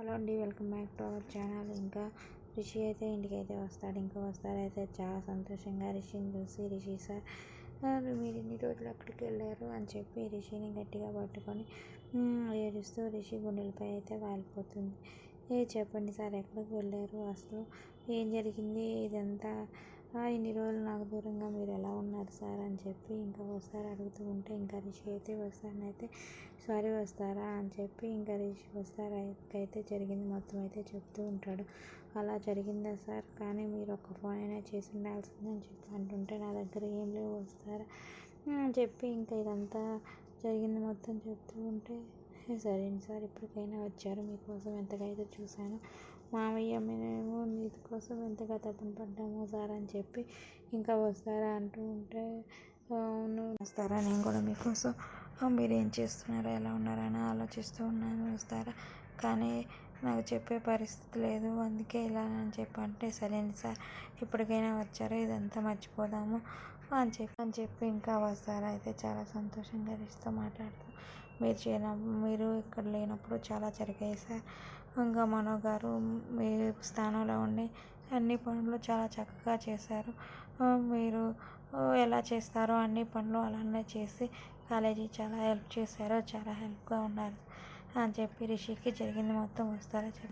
Hello అండి welcome back to our channel. ఇంకా రిషి అయితే ఇంటికి అయితే వస్తాడు. ఇంకా వస్తాడైతే చాలా సంతోషంగా రిషిని చూసి రిషి సార్ మీరు ఇన్ని రోజులు అక్కడికి వెళ్ళారు అని చెప్పి రిషిని గట్టిగా పట్టుకొని ఏడుస్తూ రిషి గుండెలపై అయితే వాలిపోతుంది. ఏ చెప్పండి సార్ ఎక్కడికి వెళ్ళారు? అసలు ఏం జరిగింది? ఇదంతా ఇన్ని రోజులు నాకు దూరంగా మీరు ఎలా ఉన్నారు సార్? అని చెప్పి ఇంకా వస్తారు అడుగుతూ ఉంటే ఇంకా రిషి అయితే వస్తానైతే సారీ వస్తారా? అని చెప్పి ఇంకా రిషి వస్తారా అయితే జరిగింది మొత్తం అయితే చెప్తూ ఉంటాడు. అలా జరిగిందా సార్? కానీ మీరు ఒక ఫోన్ అయినా చేసి ఉండాల్సిందని చెప్పి అంటుంటే నా దగ్గర ఏం లేవు వస్తారా? అని చెప్పి ఇంకా ఇదంతా జరిగింది మొత్తం చెప్తూ ఉంటే సరే సార్ ఇప్పటికైనా వచ్చారు. మీకోసం ఎంతగా అయితే చూశాను. మామయ్య మేము కోసం ఎంతగా తపన పడ్డాము సార్ అని చెప్పి ఇంకా వస్తారా అంటూ ఉంటే అవును. వస్తారా? నేను కూడా మీకోసం మీరు ఏం చేస్తున్నారా ఎలా ఉన్నారని ఆలోచిస్తూ ఉన్నాను. వస్తారా? కానీ నాకు చెప్పే పరిస్థితి లేదు. అందుకే ఇలా అని చెప్పి అంటే సరేండి సార్. ఇప్పటికైనా వచ్చారో. ఇదంతా మర్చిపోదాము అని చెప్పి అని చెప్పి ఇంకా వస్తారా? అయితే చాలా సంతోషంగా రిషితో మాట్లాడుతూ మీరు చేయన మీరు ఇక్కడ లేనప్పుడు చాలా జరిగాయి సార్. ఇంకా మనో గారు మీ స్థానంలో ఉండి అన్ని పనులు చాలా చక్కగా చేశారు. మీరు ఎలా చేస్తారో అన్ని పనులు అలానే చేసి కాలేజీ చాలా హెల్ప్ చేశారు చాలా హెల్ప్గా ఉన్నారు అని చెప్పి రిషికి జరిగింది మొత్తం వస్తారో చెప్పి